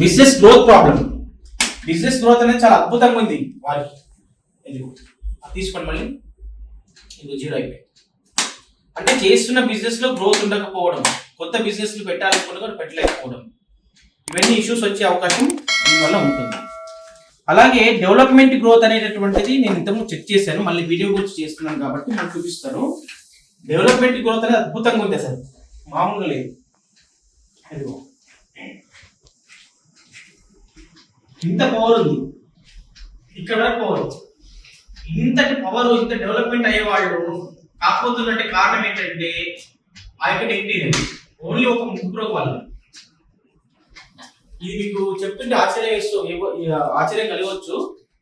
Business growth problem business growth అనేది చాలా అద్భుతంగా ఉంది. వారికి తీసుకోండి మళ్ళీ. ఇది జీరో అయిపోయింది. అంటే చేస్తున్న బిజినెస్లో గ్రోత్ ఉండకపోవడం కొత్త బిజినెస్లు కూడా పెట్టలేకపోవడం ఇవన్నీ ఇష్యూస్ వచ్చే అవకాశం దీనివల్ల ఉంటుంది. అలాగే డెవలప్మెంట్ గ్రోత్ అనేటటువంటిది నేను ఇంతకుముందు చెక్ చేశాను. మళ్ళీ వీడియో గురించి చేస్తున్నాను కాబట్టి నేను చూపిస్తాను. డెవలప్మెంట్ గ్రోత్ అనేది అద్భుతంగా ఉంది అసలు. మామూలుగా లేదు. అదిగో ఇంత పవర్ ఉంది. ఇక్కడ వరకు పవర్ ఇంతటి పవర్ ఇంత డెవలప్మెంట్ అయ్యేవాళ్ళు కాకపోతున్నట్టు కారణం ఏంటంటే ఆ యొక్క నెగిటివ్ ఓన్లీ ఒక ముగ్గురు వాళ్ళు ఇది మీకు చెప్తుంటే ఆశ్చర్యం ఇస్తాం ఆశ్చర్యం కలగవచ్చు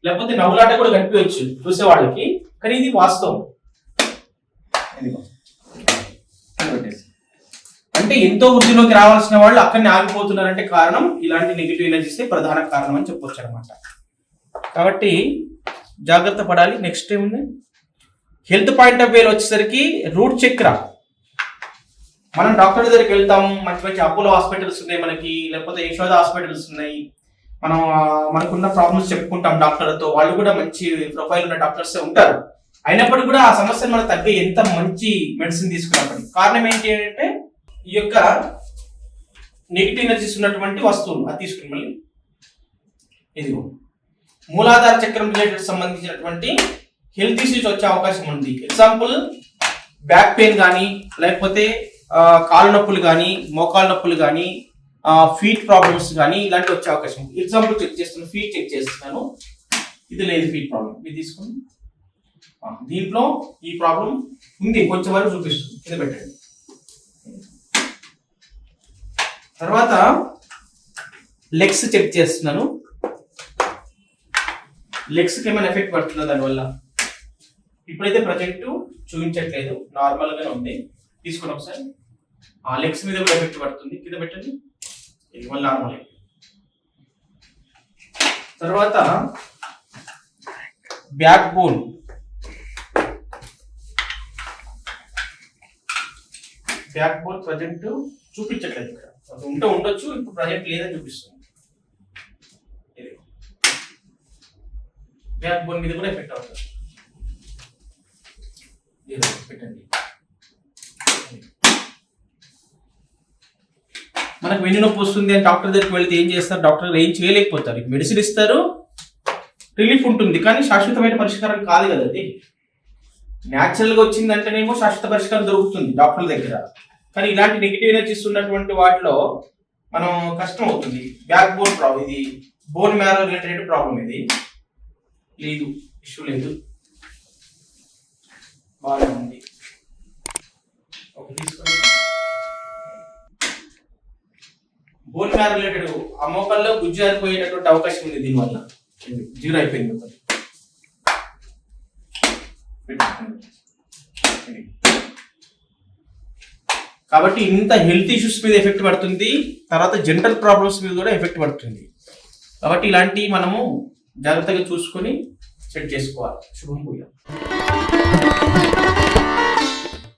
లేకపోతే నవ్వులాట కూడా కనిపించవచ్చు చూసే వాళ్ళకి కానీ ఇది వాస్తవం. అంటే ఎంతో వృద్ధిలోకి రావాల్సిన వాళ్ళు అక్కడనే ఆగిపోతున్నారంటే కారణం ఇలాంటి నెగిటివ్ ఎనర్జీసే ప్రధాన కారణం అని చెప్పొచ్చు అనమాట కాబట్టి జాగ్రత్త పడాలి. నెక్స్ట్ ఏముంది? హెల్త్ పాయింట్ ఆఫ్ వ్యూలో వచ్చేసరికి రూట్ చక్ర మనం డాక్టర్ దగ్గరికి వెళ్తాం. మంచి మంచి అపోలో హాస్పిటల్స్ ఉన్నాయి మనకి. లేకపోతే యశోద హాస్పిటల్స్ ఉన్నాయి. మనం మనకున్న ప్రాబ్లమ్స్ చెప్పుకుంటాం డాక్టర్తో వాళ్ళు కూడా మంచి ప్రొఫైల్ ఉన్న డాక్టర్స్ ఉంటారు. అయినప్పటికీ కూడా ఆ సమస్యను మనకు తగ్గే ఎంత మంచి మెడిసిన్ తీసుకున్నప్పటికీ కారణం ఏంటి అంటే ఈ యొక్క నెగిటివ్ ఎనర్జీస్ ఉన్నటువంటి వస్తువులు అది తీసుకుని మళ్ళీ ఇదిగో. మూలాధార చక్రం రిలేటెడ్ సంబంధించినటువంటి హెల్త్ ఇష్యూస్ వచ్చే అవకాశం ఉంది. ఎగ్జాంపుల్ బ్యాక్ పెయిన్ కానీ లేకపోతే కాలు నొప్పులు కానీ మోకాలు నొప్పులు కానీ ఫీట్ ప్రాబ్లమ్స్ కానీ ఇలాంటివి వచ్చే అవకాశం ఉంది. ఎగ్జాంపుల్ చెక్ చేస్తున్నాను ఫీట్ చెక్ చేస్తున్నాను. ఇది లేదు ఫీట్ ప్రాబ్లం ఇది తీసుకోండి దీంట్లో ఈ ప్రాబ్లం ఉంది. కొంచెం వరకు చూపిస్తుంది. ఇది పెట్టండి. తర్వాత లెగ్స్ చెక్ చేస్తున్నాను. లెగ్స్కి ఏమైనా ఎఫెక్ట్ పడుతుందా దానివల్ల? ఇప్పుడైతే ప్రజెక్ట్ చూపించట్లేదు. నార్మల్గానే ఉంది. తీసుకుని ఒకసారి. ఆ లెగ్స్ మీద కూడా ఎఫెక్ట్ పడుతుంది. కింద పెట్టండి. ఇది మళ్ళీ నార్మల్ తర్వాత back bone back bone present చూపించట్లేదు ఇక్కడ. ఉంటే ఉండొచ్చు ఇప్పుడు ప్రజెంట్ లేదని చూపిస్తుంది బ్యాక్ బోన్ మీద కూడా ఎఫెక్ట్ అవుతుంది పెట్టండి. మనకు వెన్ను నొప్పి వస్తుంది అని డాక్టర్ దగ్గరికి వెళ్తే ఏం చేస్తారు? డాక్టర్ ఏం చేయలేకపోతారు. మెడిసిన్ ఇస్తారు రిలీఫ్ ఉంటుంది కానీ శాశ్వతమైన పరిష్కారం కాదు కదా అది న్యాచురల్గా వచ్చిందంటేనేమో శాశ్వత పరిష్కారం దొరుకుతుంది డాక్టర్ల దగ్గర. కానీ ఇలాంటి నెగిటివ్ ఎనర్జీస్ ఉన్నటువంటి వాటిలో మనం కష్టం అవుతుంది. బ్యాక్ బోన్ ప్రాబ్లం ఇది బోన్ మ్యారో రిలేటెడ్ ప్రాబ్లం ఇది. లేదు ఇష్యూ లేదు. బాగా ఉంది. ఓకే తీసుకోండి. బోన్ మ్యారో రిలేటెడ్ ఆ మోకాల్లో గుజ్జు అయిపోయేటటువంటి అవకాశం ఉంది దీనివల్ల. జీరో అయిపోయింది మొత్తం. కాబట్టి ఇంత హెల్త్ ఇష్యూస్ మీద ఎఫెక్ట్ పడుతుంది తర్వాత జనరల్ ప్రాబ్లమ్స్ మీద కూడా ఎఫెక్ట్ పడుతుంది. కాబట్టి ఇలాంటి మనము జాగ్రత్తగా చూసుకొని సెట్ చేసుకోవాలి. శుభం పూజ.